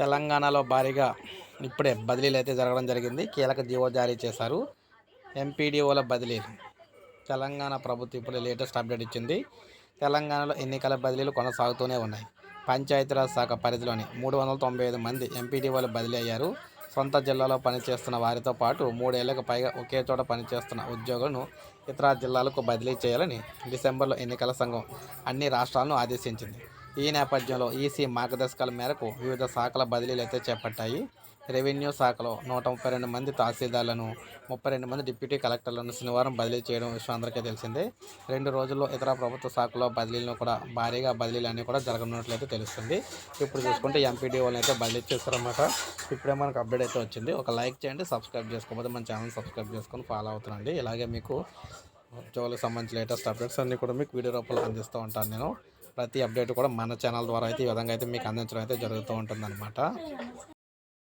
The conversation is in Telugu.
తెలంగాణలో భారీగా ఇప్పుడే బదిలీలు అయితే జరగడం జరిగింది. కీలక జీవో జారీ చేశారు. ఎంపీడీఓల బదిలీలు తెలంగాణ ప్రభుత్వం ఇప్పుడు లేటెస్ట్ అప్డేట్ ఇచ్చింది. తెలంగాణలో ఎన్నికల బదిలీలు కొనసాగుతూనే ఉన్నాయి. పంచాయతీరాజ్ శాఖ పరిధిలోని మూడు వందల తొంభై ఐదు మంది ఎంపీడీఓలు బదిలీ అయ్యారు. సొంత జిల్లాలో పనిచేస్తున్న వారితో పాటు మూడేళ్ళకు పైగా ఒకే చోట పనిచేస్తున్న ఉద్యోగులను ఇతర జిల్లాలకు బదిలీ చేయాలని డిసెంబర్లో ఎన్నికల సంఘం అన్ని రాష్ట్రాలను ఆదేశించింది. ఈ నేపథ్యంలో ఈసీ మార్గదర్శకాల మేరకు వివిధ శాఖల బదిలీలు అయితే చేపట్టాయి. రెవెన్యూ శాఖలో నూట ముప్పై రెండు మంది తహసీల్దార్లను ముప్పై రెండు మంది డిప్యూటీ కలెక్టర్లను శనివారం బదిలీ చేయడం విషయం అందరికీ తెలిసిందే. రెండు రోజుల్లో ఇతర ప్రభుత్వ శాఖలో బదిలీలను కూడా భారీగా బదిలీలు అన్నీ కూడా జరగనున్నట్లయితే తెలుస్తుంది. ఇప్పుడు చూసుకుంటే ఎంపీడీ వాళ్ళని అయితే బదిలీ చేస్తారన్నమాట ఇప్పుడే మనకు అప్డేట్ అయితే వచ్చింది. ఒక లైక్ చేయండి సబ్స్క్రైబ్ చేసుకోకపోతే మన ఛానల్ సబ్స్క్రైబ్ చేసుకొని ఫాలో అవుతుండండి. ఇలాగే మీకు ఉద్యోగులకు సంబంధించిన లేటెస్ట్ అప్డేట్స్ అన్నీ కూడా మీకు వీడియో రూపంలో అందిస్తూ ఉంటాను నేను. ప్రతి అప్డేట్ కూడా మన ఛానల్ ద్వారా అయితే ఈ విధంగా అయితే మీకు అందించడం అయితే జరుగుతూ ఉంటుంది